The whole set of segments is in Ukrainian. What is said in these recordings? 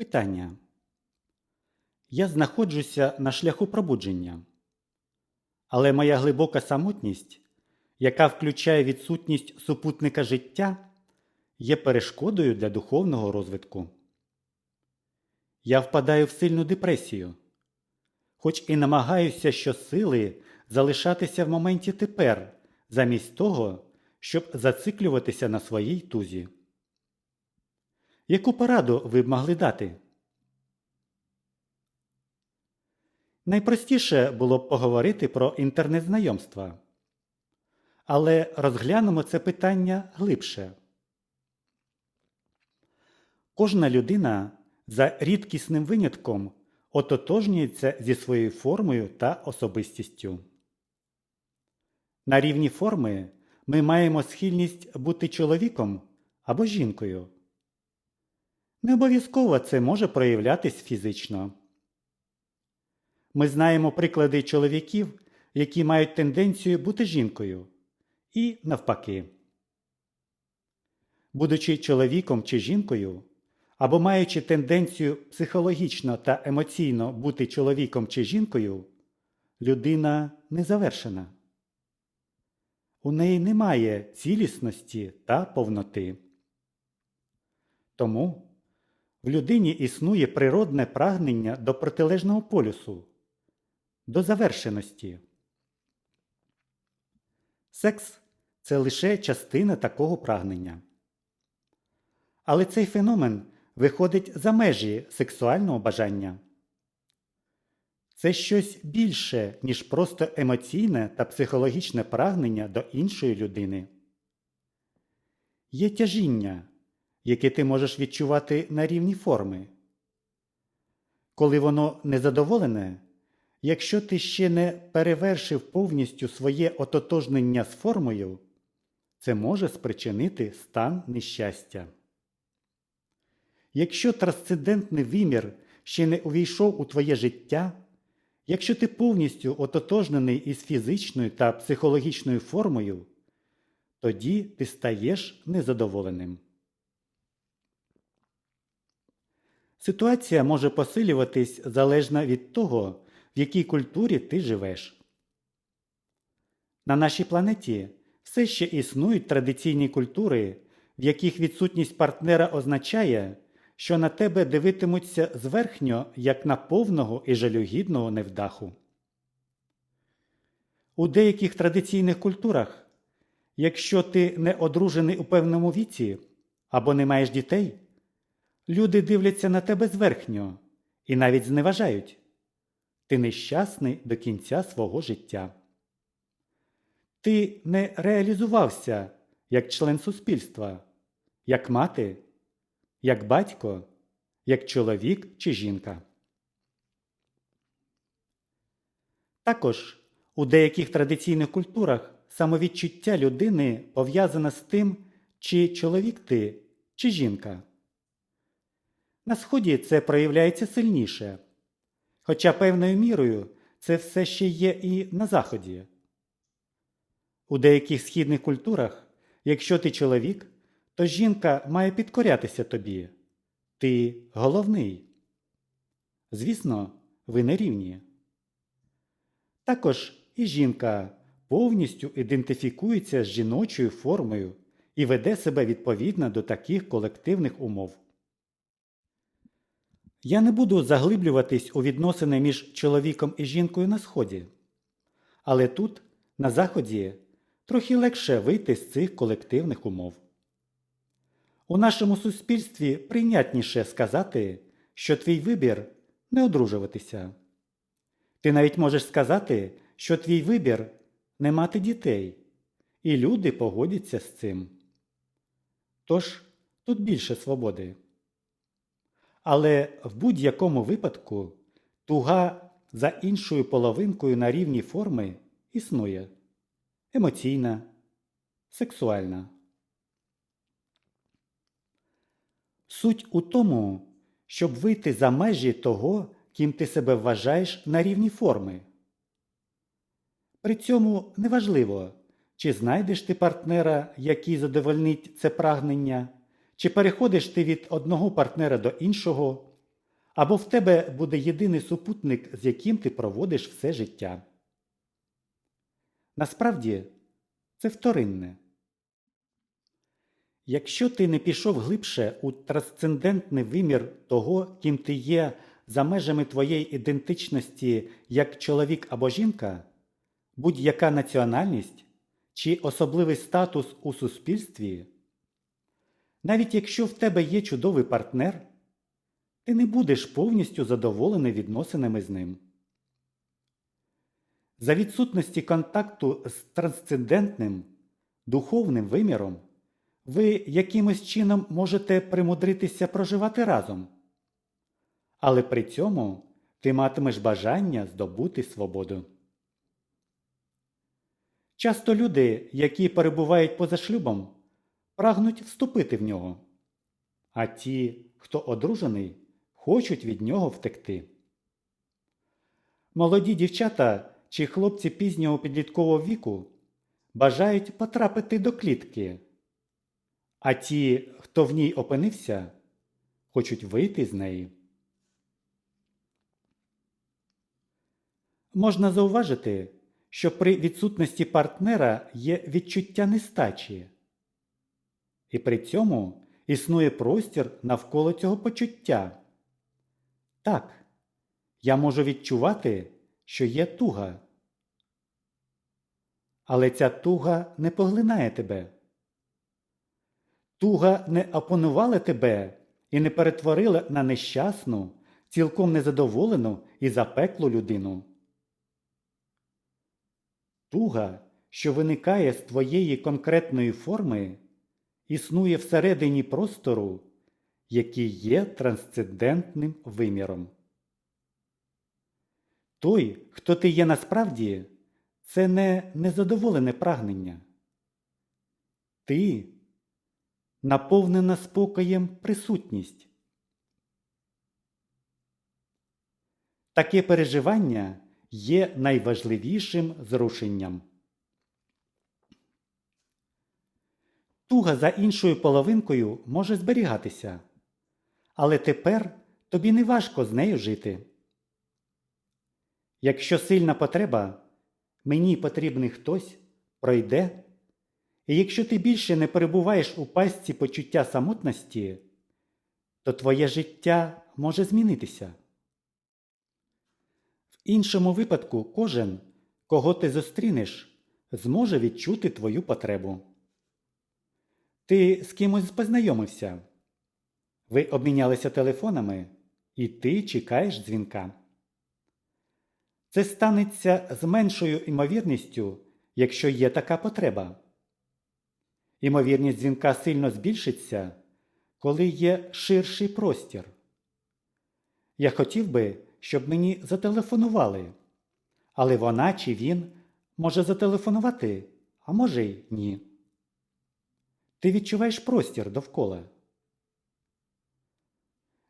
Питання. Я знаходжуся на шляху пробудження. Але моя глибока самотність, яка включає відсутність супутника життя, є перешкодою для духовного розвитку. Я впадаю в сильну депресію, хоч і намагаюся щосили залишатися в моменті тепер, замість того, щоб зациклюватися на своїй тузі. Яку пораду ви б могли дати? Найпростіше було б поговорити про інтернет-знайомства. Але розглянемо це питання глибше. Кожна людина за рідкісним винятком ототожнюється зі своєю формою та особистістю. На рівні форми ми маємо схильність бути чоловіком або жінкою. Не обов'язково це може проявлятись фізично. Ми знаємо приклади чоловіків, які мають тенденцію бути жінкою, і навпаки. Будучи чоловіком чи жінкою, або маючи тенденцію психологічно та емоційно бути чоловіком чи жінкою, людина незавершена. У неї немає цілісності та повноти. Тому в людині існує природне прагнення до протилежного полюсу, до завершеності. Секс це лише частина такого прагнення. Але цей феномен виходить за межі сексуального бажання. Це щось більше, ніж просто емоційне та психологічне прагнення до іншої людини. Є тяжіння, яке ти можеш відчувати на рівні форми. Коли воно незадоволене, якщо ти ще не перевершив повністю своє ототожнення з формою, це може спричинити стан нещастя. Якщо трансцендентний вимір ще не увійшов у твоє життя, якщо ти повністю ототожнений із фізичною та психологічною формою, тоді ти стаєш незадоволеним. Ситуація може посилюватись залежно від того, в якій культурі ти живеш. На нашій планеті все ще існують традиційні культури, в яких відсутність партнера означає, що на тебе дивитимуться зверхньо, як на повного і жалюгідного невдаху. У деяких традиційних культурах, якщо ти не одружений у певному віці або не маєш дітей, люди дивляться на тебе зверхньо і навіть зневажають. Ти нещасний до кінця свого життя. Ти не реалізувався як член суспільства, як мати як батько, як чоловік чи жінка. Також у деяких традиційних культурах самовідчуття людини пов'язане з тим, чи чоловік ти, чи жінка. На Сході це проявляється сильніше, хоча певною мірою це все ще є і на Заході. У деяких східних культурах, якщо ти чоловік, то жінка має підкорятися тобі. Ти головний. Звісно, ви не рівні. Також і жінка повністю ідентифікується з жіночою формою і веде себе відповідно до таких колективних умов. Я не буду заглиблюватись у відносини між чоловіком і жінкою на Сході. Але тут, на Заході, трохи легше вийти з цих колективних умов. У нашому суспільстві прийнятніше сказати, що твій вибір не одружуватися. Ти навіть можеш сказати, що твій вибір не мати дітей, і люди погодяться з цим. Тож тут більше свободи. Але в будь-якому випадку туга за іншою половинкою на рівні форми існує емоційна, сексуальна. Суть у тому, щоб вийти за межі того, ким ти себе вважаєш на рівні форми. При цьому неважливо, чи знайдеш ти партнера, який задовольнить це прагнення, чи переходиш ти від одного партнера до іншого, або в тебе буде єдиний супутник, з яким ти проводиш все життя. Насправді це вторинне. Якщо ти не пішов глибше у трансцендентний вимір того, ким ти є за межами твоєї ідентичності як чоловік або жінка, будь-яка національність чи особливий статус у суспільстві, навіть якщо в тебе є чудовий партнер, ти не будеш повністю задоволений відносинами з ним. За відсутності контакту з трансцендентним, духовним виміром, ви якимось чином можете примудритися проживати разом. Але при цьому ти матимеш бажання здобути свободу. Часто люди, які перебувають поза шлюбом, прагнуть вступити в нього, а ті, хто одружений, хочуть від нього втекти. Молоді дівчата чи хлопці пізнього підліткового віку бажають потрапити до клітки, а ті, хто в ній опинився, хочуть вийти з неї. Можна зауважити, що при відсутності партнера є відчуття нестачі, і при цьому існує простір навколо цього почуття. Так, я можу відчувати, що є туга. Але ця туга не поглинає тебе. Туга не опанувала тебе і не перетворила на нещасну, цілком незадоволену і запеклу людину. Туга, що виникає з твоєї конкретної форми, існує всередині простору, який є трансцендентним виміром. Той, хто ти є насправді, це не незадоволене прагнення. Ти наповнена спокоєм присутність. Таке переживання є найважливішим зрушенням. Туга за іншою половинкою може зберігатися, але тепер тобі не важко з нею жити. Якщо сильна потреба, мені потрібний хтось пройде, і якщо ти більше не перебуваєш у пастці почуття самотності, то твоє життя може змінитися. В іншому випадку кожен, кого ти зустрінеш, зможе відчути твою потребу. Ти з кимось познайомився. Ви обмінялися телефонами, і ти чекаєш дзвінка. Це станеться з меншою імовірністю, якщо є така потреба. Імовірність дзвінка сильно збільшиться, коли є ширший простір. Я хотів би, щоб мені зателефонували, але вона чи він може зателефонувати, а може й ні. Ти відчуваєш простір довкола.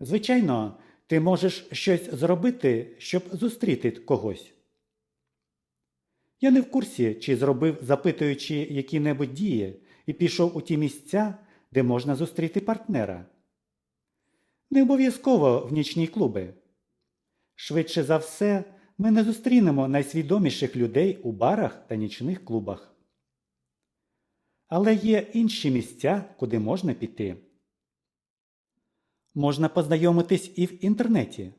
Звичайно, ти можеш щось зробити, щоб зустріти когось. Я не в курсі, чи зробив, запитуючи які-небудь дії, і пішов у ті місця, де можна зустріти партнера. Не обов'язково в нічні клуби. Швидше за все, ми не зустрінемо найсвідоміших людей у барах та нічних клубах. Але є інші місця, куди можна піти. Можна познайомитись і в інтернеті.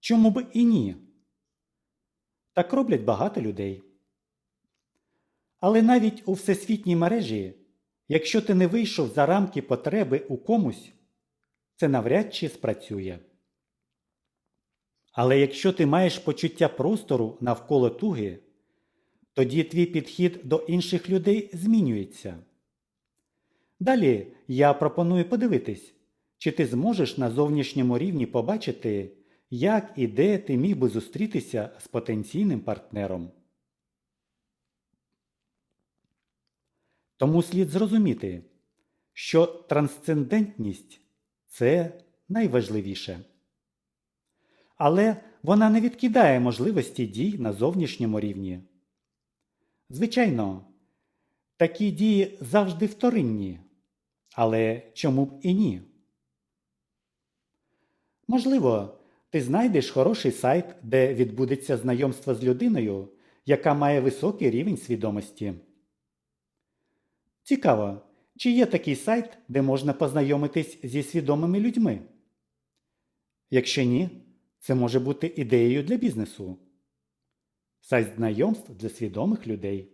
Чому б і ні? Так роблять багато людей. Але навіть у всесвітній мережі, якщо ти не вийшов за рамки потреби у комусь, це навряд чи спрацює. Але якщо ти маєш почуття простору навколо туги, тоді твій підхід до інших людей змінюється. Далі я пропоную подивитись, чи ти зможеш на зовнішньому рівні побачити, як і де ти міг би зустрітися з потенційним партнером. Тому слід зрозуміти, що трансцендентність це найважливіше. Але вона не відкидає можливості дій на зовнішньому рівні. Звичайно, такі дії завжди вторинні, але чому б і ні? Можливо, ти знайдеш хороший сайт, де відбудеться знайомство з людиною, яка має високий рівень свідомості. Цікаво, чи є такий сайт, де можна познайомитись зі свідомими людьми? Якщо ні, це може бути ідеєю для бізнесу. Сайт знайомств для свідомих людей.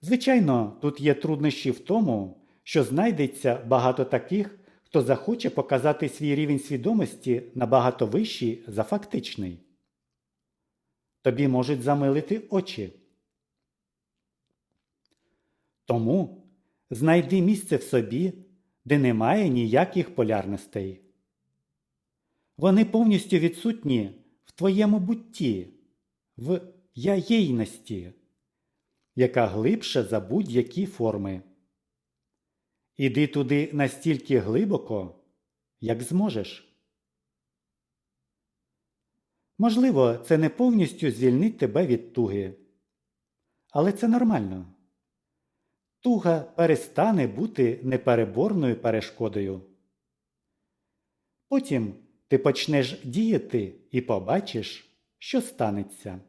Звичайно, тут є труднощі в тому, що знайдеться багато таких, хто захоче показати свій рівень свідомості набагато вищий за фактичний. Тобі можуть замилити очі. Тому знайди місце в собі, де немає ніяких полярностей. Вони повністю відсутні твоєму бутті, в яєйності, яка глибша за будь-які форми. Іди туди настільки глибоко, як зможеш. Можливо, це не повністю звільнить тебе від туги. Але це нормально. Туга перестане бути непереборною перешкодою. Потім ти почнеш діяти і побачиш, що станеться.